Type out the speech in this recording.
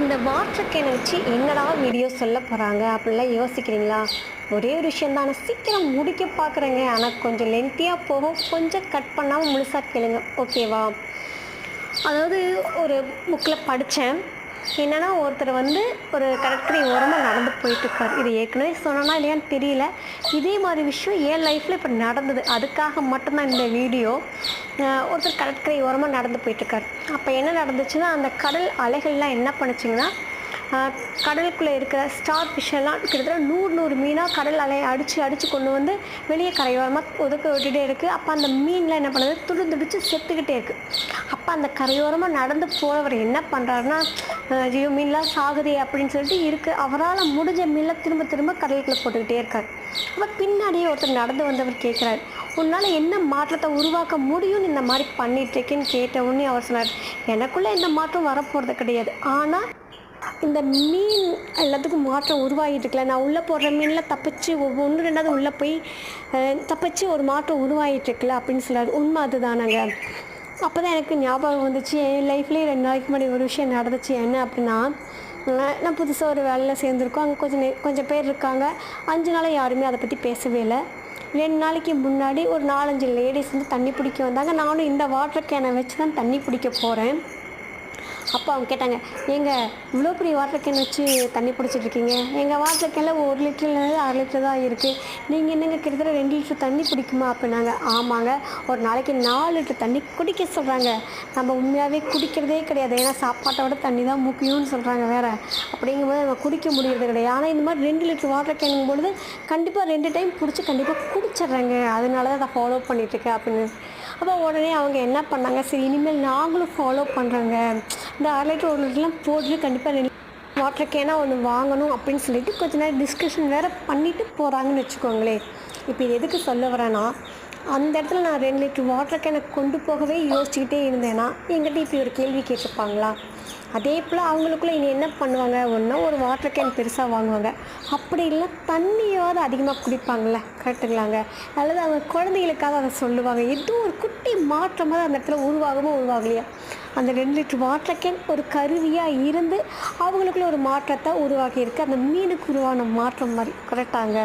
இந்த வாட்டர் வச்சு என்னடா வீடியோ சொல்ல போகிறாங்க அப்படிலாம் யோசிக்கிறீங்களா? ஒரே ஒரு விஷயம் தான். சீக்கிரம் முடிக்க பார்க்குறேங்க. ஆனால் கொஞ்சம் லென்த்தியாக போகும். கொஞ்சம் கட் பண்ணாமல் முழுசாக கேளுங்க. ஓகேவா அதாவது ஒரு புக்கில் படித்தேன். என்னென்னா ஒருத்தர் வந்து ஒரு கடற்கரை ஓரமாக நடந்து போயிட்டுருக்கார் இது ஏற்கனவே சொன்னனா இல்லையான்னு தெரியல. இதே மாதிரி விஷயம் என் லைஃப்பில் இப்போ நடந்தது. அதுக்காக மட்டும்தான் இந்த வீடியோ ஒருத்தர் கடற்கரை ஓரமாக நடந்து போயிட்டுருக்கார். அப்போ என்ன நடந்துச்சுன்னா அந்த கடல் அலைகள்லாம் என்ன பண்ணுச்சுங்கன்னா கடலுக்குள்ளே இருக்கிற ஸ்டார் ஃபிஷ்ஷெல்லாம் கிட்டத்தட்ட நூறு நூறு மீனாக கடல் அலையை அடித்து அடித்து கொண்டு வந்து வெளியே கரையோரமாக ஒதுக்க விட்டுட்டே இருக்குது அப்போ அந்த மீன்லாம் என்ன பண்ணுது? துடு துடிச்சு செத்துக்கிட்டே இருக்குது அப்போ அந்த கரையோரமாக நடந்து போகிறவர் என்ன பண்ணுறாருன்னா ஐயோ மீன்லாம் சாகுதே அப்படின்னு சொல்லிட்டு இருக்குது அவரால் முடிஞ்ச மீனில் திரும்ப திரும்ப கடலுக்குள்ளே போட்டுக்கிட்டே இருக்கார். அப்போ பின்னாடியே ஒருத்தர் நடந்து வந்தவர் கேட்குறாரு உன்னால் என்ன மாற்றத்தை உருவாக்க முடியும்னு இந்த மாதிரி பண்ணிகிட்ருக்கேன்னு கேட்ட அவர் சொன்னார் எனக்குள்ளே எந்த மாற்றம் வரப்போகிறது கிடையாது. ஆனால் இந்த மீன் எல்லாத்துக்கும் மாற்றம் உருவாகிட்டுருக்கல நான் உள்ளே போடுற மீனில் தப்பிச்சு ஒவ்வொன்று ரெண்டாவது உள்ளே போய் தப்பிச்சு ஒரு மாற்றம் உருவாகிட்டுருக்கல அப்படின்னு சொல்கிறார் உண்மை அதுதானாங்க. அப்போ தான் எனக்கு ஞாபகம் வந்துச்சு என் லைஃப்லேயே ரெண்டு நாளைக்கு முன்னாடி ஒரு விஷயம் நடந்துச்சு. என்ன அப்படின்னா நான் புதுசாக ஒரு வேலையில் சேர்ந்துருக்கோம். அங்கே கொஞ்சம் நே- கொஞ்சம் பேர் இருக்காங்க. அஞ்சு நாளாக யாருமே அதை பற்றி பேசவே இல்லை. ரெண்டு நாளைக்கு முன்னாடி ஒரு நாலஞ்சு லேடிஸ் வந்து தண்ணி பிடிக்க வந்தாங்க. நானும் இந்த வாட்டர் கேனை வச்சு தான் தண்ணி பிடிக்க போகிறேன் அப்போ அவங்க கேட்டாங்க ஏங்க இவ்வளோ பெரிய வாட்டர் கேன் வச்சு தண்ணி பிடிச்சிட்டு இருக்கீங்க எங்கள் வாட்டர் கேனில் ஒரு லிட்டர்லேருந்து அரை லிட்டர் தான் இருக்குது நீங்கள் என்னங்க கிட்டத்தட்ட ரெண்டு லிட்டர் தண்ணி பிடிக்குமா அப்படின்னாங்க. ஆமாங்க ஒரு நாளைக்கு நாலு லிட்டர் தண்ணி குடிக்க சொல்கிறாங்க நம்ம உண்மையாகவே குடிக்கிறதே கிடையாது. ஏன்னா சாப்பாட்டை விட தண்ணி தான் முக்கியம்னு சொல்கிறாங்க வேறு. அப்படிங்கும்போது நம்ம குடிக்க முடியறது கிடையாது. ஆனால் இந்த மாதிரி ரெண்டு லிட்டர் வாட்டர் கேனுங்கும் பொழுது கண்டிப்பாக ரெண்டு டைம் பிடிச்சி கண்டிப்பாக குடிச்சிட்றாங்க. அதனால தான் அதை ஃபாலோ பண்ணிகிட்ருக்கேன் அப்படின்னு அப்போ உடனே அவங்க என்ன பண்ணாங்க? சரி இனிமேல் நாங்களும் ஃபாலோ பண்ணுறோங்க இந்த அரை லிட்டர் போட்டு கண்டிப்பாக ரெண்டு வாட்டர் கேனாக ஒன்று வாங்கணும் அப்படின்னு சொல்லிட்டு கொஞ்ச நேரம் டிஸ்கஷன் வேறு பண்ணிட்டு போகிறாங்கன்னு வச்சுக்கோங்களேன். இப்போ இது எதுக்கு சொல்ல வரேன்னா அந்த இடத்துல நான் ரெண்டு லிட்டர் வாட்டர் கேனை கொண்டு போகவே யோசிச்சுக்கிட்டே இருந்தேன்னா எங்கிட்ட இப்படி ஒரு கேள்வி கேட்டிருப்பாங்களா? அதே போல் அவங்களுக்குள்ள இனி என்ன பண்ணுவாங்க? ஒன்றா ஒரு வாட்டர் கேன் பெருசாக வாங்குவாங்க. அப்படி இல்லை தண்ணியாவது அதிகமாக குடிப்பாங்கள்ல கரெக்டுங்களாங்க அல்லது அவங்க குழந்தைகளுக்காக அதை சொல்லுவாங்க. ஏதோ ஒரு குட்டி மாற்றமாக அந்த இடத்துல உருவாகவும் உருவாகலையா. அந்த ரெண்டு லிட்டர் வாட்டர் கேன் ஒரு கருவியாக இருந்து அவங்களுக்குள்ள ஒரு மாற்றத்தை உருவாக்கியிருக்கு. அந்த மீனுக்கு உருவான மாற்றம் மாதிரி. கரெக்டாங்க